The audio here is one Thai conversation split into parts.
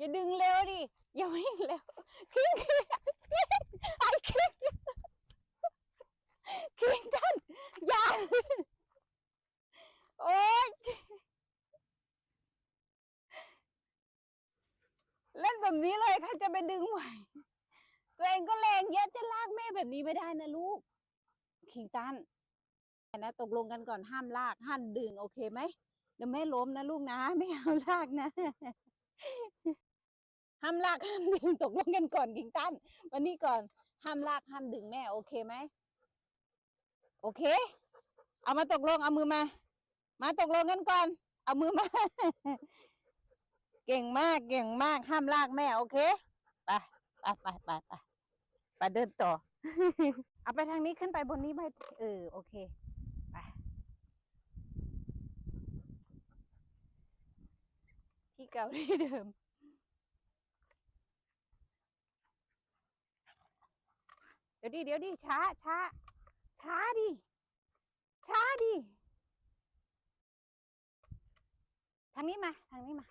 อย่าดึงเร็วดิ อย่าวิ่งเร็วคิงคิงไอ้คิงคิงท่านอย่าโอ๊ยเล่นแบบนี้เลยใครจะไปดึงไหวตัวเองก็แรงเยอะจะลากแม่แบบนี้ไม่ได้นะลูก คิงตันนะตกลงกันก่อนห้ามลากห้ามดึงโอเคไหมเดี๋ยวแม่ล้มนะลูกนะ ไม่เอาลากนะ ห้ามลากห้ามดึงตกลงกันก่อนคิงตันวันนี้ก่อนห้ามลากห้ามดึงแม่โอเคไหมโอเค เอามาตกลงเอามือมา มาตกลงกันก่อน เอามือมา เก่งมากเก่งมากห้ามลากแม่โอเคไปไปไปไปไปไปเดินต่อ เอาไปทางนี้ขึ้นไปบนนี้ไปเออโอเคไปที่เก่าที่เดิม เดี๋ยวดิเดี๋ยวดิช้าช้าช้าดิช้าดิทางนี้มาทางนี้มา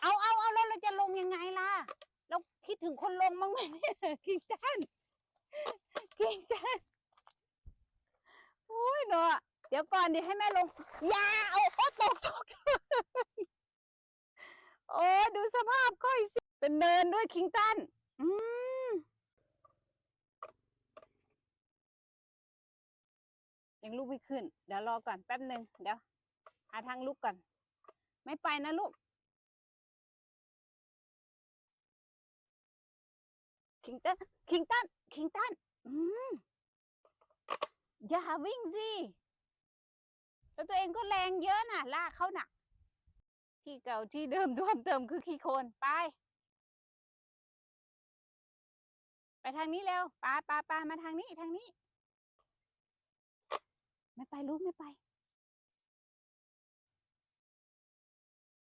เอาเอาเอาแล้วเราจะลงยังไงล่ะ เราคิด ถึงคนลงบ้างไหมเนี่ยกิงตันกิงตันโอ้ยเนาะเดี๋ยวก่อนดี๋ยวให้แม่ลงยาเอาโอ้ตกตกตกโอ้ดูสภาพค่อยสิเป็นเนินด้วยคิงตันอืมยังลุกไม่ขึ้น เดี๋ยวรอก่อนแป๊บหนึ่งเดี๋ยวหาทางลุกก่อน ไม่ไปนะลูก คิงตันคิงตันคิงตันอืมอย่าวิ่งสิแล้วตัวเองก็แรงเยอะน่ะ ลากเขาหน่ะที่เก่าที่เดิมท่วมเติมคือขี้โคลนไป ไปทางนี้เร็วปาปาปามาทางนี้ทางนี้ ไม่ไปลูกไม่ไป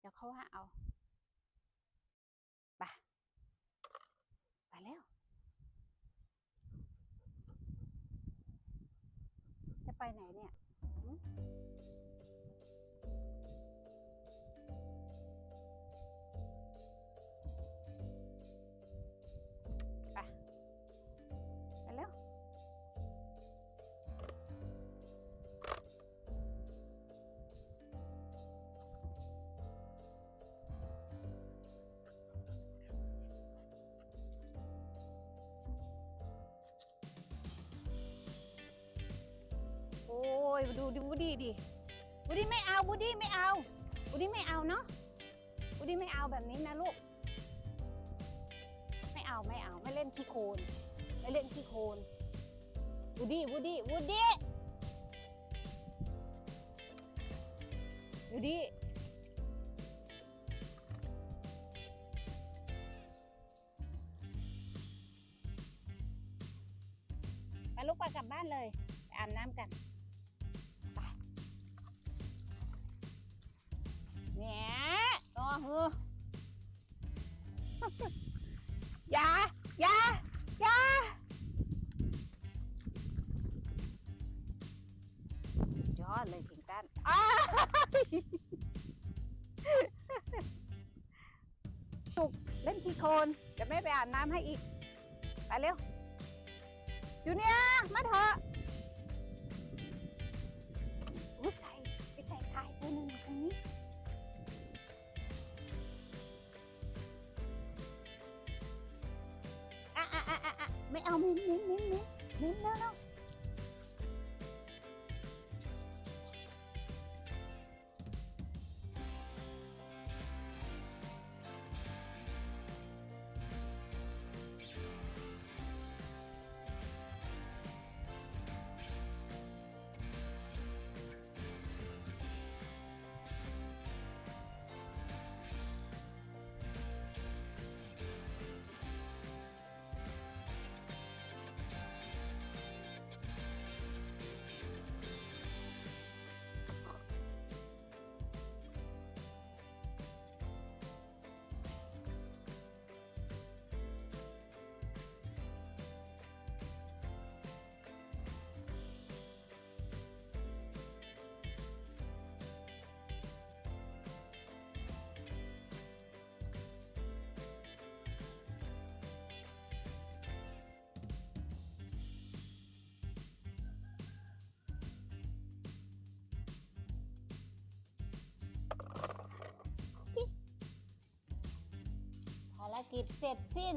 เดี๋ยวเขาว่าเอา ไป ไปแล้ว จะ ไปไหนเนี่ย ดูดิบูดี้ดิบูดี้ไม่เอาบูดี้ไม่เอาบูดี้ไม่เอาเนาะบูดี้ไม่เอาแบบนี้นะลูก ไม่เอาไม่เอาไม่เล่นขี้โคลนไม่เล่นขี้โคลนบูดี้บูดี้บูดี้บูดี้ไปลูกไปกลับบ้านเลย ไปอาบน้ำกัน เนี่ยต่อหืออย่าอย่าอย่ายอดเลยกิ่งตันอ้าจุกเล่นขี้โคนจะไม่ไปอาบน้ำให้อีก ไปเร็วจูเนียมาเถอะ ไม่เอามิ้นมิ้นมิ้นมิ้นมิ้น กิจเสร็จสิ้น